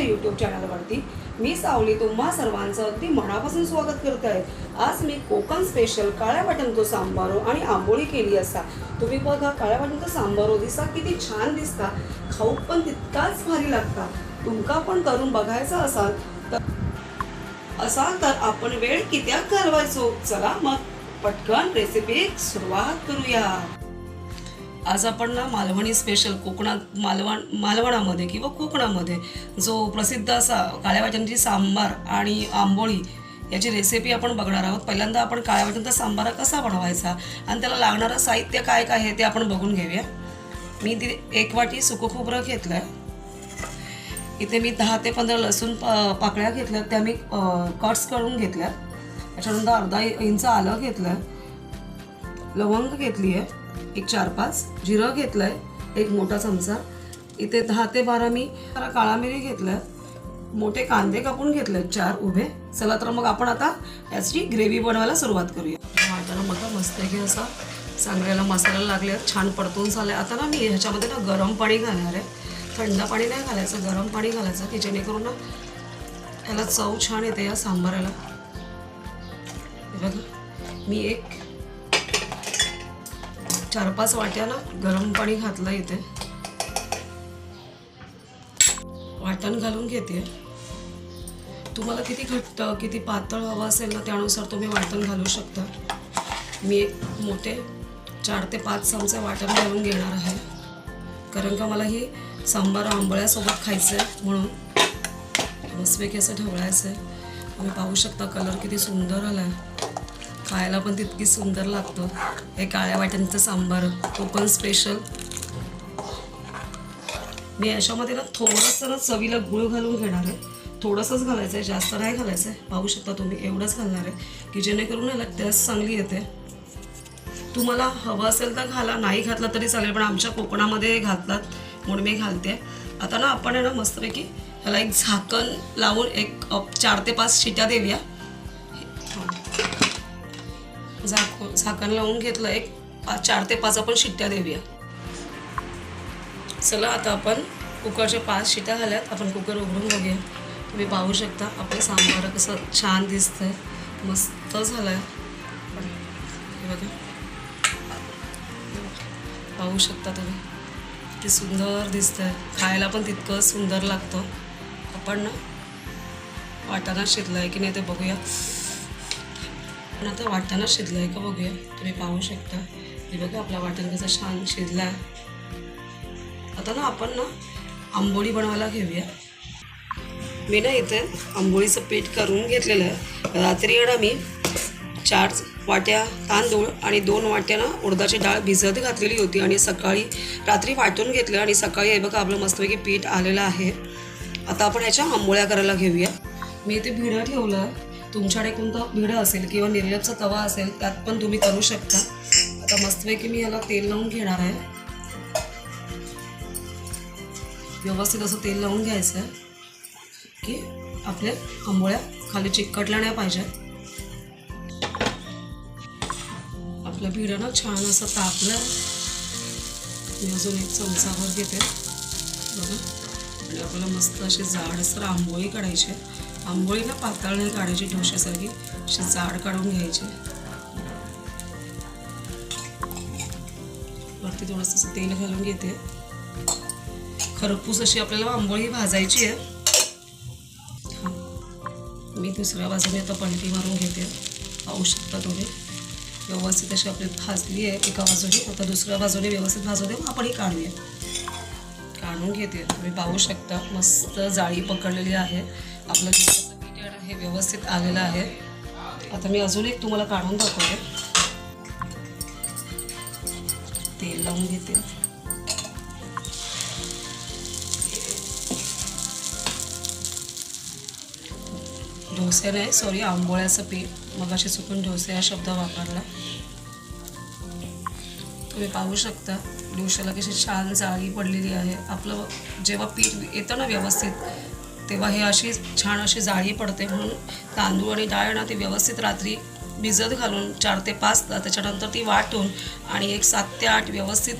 माझ्या यूट्यूब चॅनलवरती मी सावली तुम्हा सर्वांचं अगदी मनापासून स्वागत करते. आहे आज मी कोकण स्पेशल काळ्या वाटणतो सांबारो आणि आंबोळी केली असा तुम्ही बघा काळ्या वाटणतो सांबारो दिसा किती छान दिसता. खाऊ पण तितकाच भारी लागता. तुमका पण करून बघायचा असाल तर असाल तर आपण वेळ कित्याक घालवायचो? चला मग पटकन रेसिपी सुरुवात करूया. आज आपण ना मालवणी स्पेशल कोकणात मालवण मालवणामध्ये किंवा कोकणामध्ये जो प्रसिद्ध असा काळ्या वाटणची सांबार आणि आंबोळी याची रेसिपी आपण बघणार आहोत. पहिल्यांदा आपण काळ्या वाटणचा सांबार कसा बनवायचा आणि त्याला लागणारं साहित्य काय काय आहे ते आपण बघून घेऊया. मी ती एक वाटी सुकं खोबरं घेतलं आहे इथे मी दहा ते पंधरा लसूण प- पाकळ्या घेतल्या त्या मी कट्स करून घेतल्या त्याच्यानंतर अर्धा इंच आलं घेतलं लवंग घेतली आहे एक चार पाच जिरं घेतलं आहे एक मोठा चमचा. इथे दहा ते बारा मी जरा काळा मिरी घेतलं मोठे कांदे कापून घेतले चार उभे. चला तर मग आपण आता याची ग्रेव्ही बनवायला सुरुवात करूया. आता मग मस्त की असा चांगल्याला मसाला लागले छान परतून झाले. आता ना मी ह्याच्यामध्ये ना गरम पाणी घालणार आहे. थंड पाणी नाही घालायचं गरम पाणी घालायचं की जेणेकरून ना याला चव छान येते या सांबाराला. बघा मी एक चार पाच वाट्या ना गरम पाणी घातलं इथे. वाटण घालून घेते तुम्हाला किती घट्ट किती पातळ हवं असेल ना त्यानुसार तुम्ही वाटण घालू शकता. मी एक मोठे चार ते पाच चमचे वाटण घालून घेणार आहे. कारण का मला ही सांबार आंबळ्यासोबत खायचं आहे म्हणून. मस्तपैकी असं ठेवायचं आहे तुम्ही पाहू शकता कलर किती सुंदर आला आहे खायला पण तितकी सुंदर लागतं. हे काळ्या वाट्यांचं सांबार कोकण स्पेशल मी याच्यामध्ये ना थोडंसं ना चवीला गुळ घालून घेणार आहे. थोडंसंच घालायचं आहे जास्त नाही घालायचं आहे पाहू शकता तुम्ही एवढंच घालणार आहे. की जेणेकरून याला टेस्ट चांगली येते. तुम्हाला हवं असेल तर घाला नाही घातला तरी चालेल पण आमच्या कोकणामध्ये घातलात म्हणून मी घालते. आता ना आपण आहे ना मस्तपैकी ह्याला एक झाकण लावून एक चार ते पाच शिट्या देऊया. झाकून झाकण लावून घेतलं एक पाच चार ते पाच आपण शिट्ट्या देऊया. चला आता आपण कुकरच्या पाच शिट्या झाल्यात. आपण कुकर उघडून बघूया. तुम्ही पाहू शकता आपलं सांबार कसं छान दिसतंय. मस्त झालं आहे बघा. पाहू शकता तुम्ही. किती सुंदर दिसतंय. खायला पण तितकं सुंदर लागतं. आपण ना वाटाणा शिरला आहे की नाही ते बघूया. पण आता वाटाणा शिजला आहे का बघूया. तुम्ही पाहू शकता. हे बघा आपला वाटाणा कसा छान शिजला आहे आता ना आपण ना आंबोळी बनवायला घेऊया. मी ना इथे आंबोळीचं पीठ करून घेतलेलं आहे. रात्री ना मी चार वाट्या तांदूळ आणि दोन वाट्या ना उडदाची डाळ भिजत घातलेली होती आणि सकाळी रात्री वाटून घेतलं आणि सकाळी हे बघा आपलं मस्तपैकी पीठ आलेलं आहे. आता आपण ह्याच्या आंबोळ्या करायला घेऊया. मी इथे भिडं ठेवलं. आहे तुमच्याकडे कोणता भिडं असेल किंवा निर्लपचा तवा असेल त्यात पण तुम्ही करू शकता. आता मस्तपैकी मी याला तेल लावून घेणार आहे. व्यवस्थित असं तेल लावून घ्यायचं आहे की आपल्या आंबोळ्या खाली चिकटल्या नाही पाहिजे आपलं भिडं ना छान असं तापलं. मी अजून एक चमचावर घेते. बघा. आणि आपल्याला मस्त अशी जाडसर आंबोळी काढायची आंबोळी ना पातळ नाही काढायची ढोश्यासारखी अशी जाड काढून घ्यायची. वरती थोडंसं तेल घालून घेते. खरपूस अशी आपल्याला आंबोळी भाजायची आहे. मी दुसऱ्या बाजूने आता पलटी मारून घेते. पाहू शकता तुम्ही. व्यवस्थित अशी आपली भाजली आहे एका बाजूने. आता दुसऱ्या बाजूने व्यवस्थित भाजू दे मग आपण ही काढूया. काढून घेते. तुम्ही पाहू शकता मस्त जाळी पकडलेली आहे. आपलं दुधाचं पीठ आहे हे व्यवस्थित आलेलं आहे. आता मी अजून एक तुम्हाला काढून दाखवते. तेल लावून घेते. डोसे नाही सॉरी आंबोळ्याचं पीठ मग अशी चुकून डोसे हा शब्द वापरला. तुम्ही पाहू शकता डोश्याला कशी छान जाळी पडलेली आहे. आपलं जेव्हा पीठ येतं ना व्यवस्थित तेव्हा हे अशी छान अशी जाळी पडते म्हणून तांदूळ आणि डाळ ना ती व्यवस्थित रात्री भिजत घालून चार ते पाच तास त्याच्यानंतर ती वाटून आणि एक सात ते आठ व्यवस्थित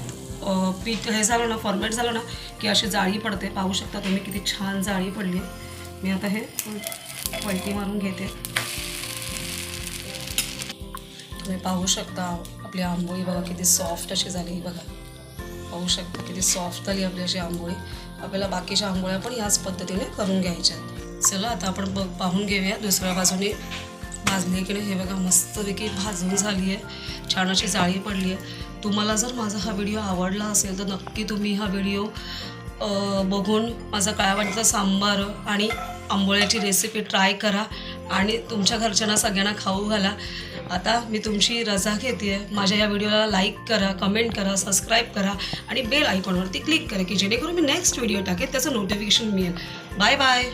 पीठ हे झालं ना फॉर्मेट झालं ना की अशी जाळी पडते. पाहू शकता तुम्ही किती छान जाळी पडली. मी आता हे पलटी मारून घेते. तुम्ही पाहू शकता आपली आंबोळी बघा किती सॉफ्ट अशी झाली ही बघा. पाहू शकता किती सॉफ्ट झाली आपली अशी आंबोळी. आपल्याला बाकीच्या आंघोळ्या पण याच पद्धतीने करून घ्यायच्या चला आता आपण बघ पाहून घेऊया दुसऱ्या बाजूने भाजली आहे की नाही हे बघा मस्तपैकी भाजून झाली आहे छान अशी जाळी पडली आहे तुम्हाला जर माझा हा व्हिडिओ आवडला असेल तर नक्की तुम्ही हा व्हिडिओ बघून माझा काळ्या वाटीचा सांबार आणि आंबोळ्याची रेसिपी ट्राय करा. आणि तुमच्या घरच्यांना सगळ्यांना खाऊ घाला. आता मी तुमची रजा घेते माझ्या या व्हिडिओला लाईक करा कमेंट करा सबस्क्राईब करा आणि बेल आयकॉनवरती क्लिक करा की जेणेकरून मी नेक्स्ट व्हिडिओ टाकेल त्याचं नोटिफिकेशन मिळेल. Bye bye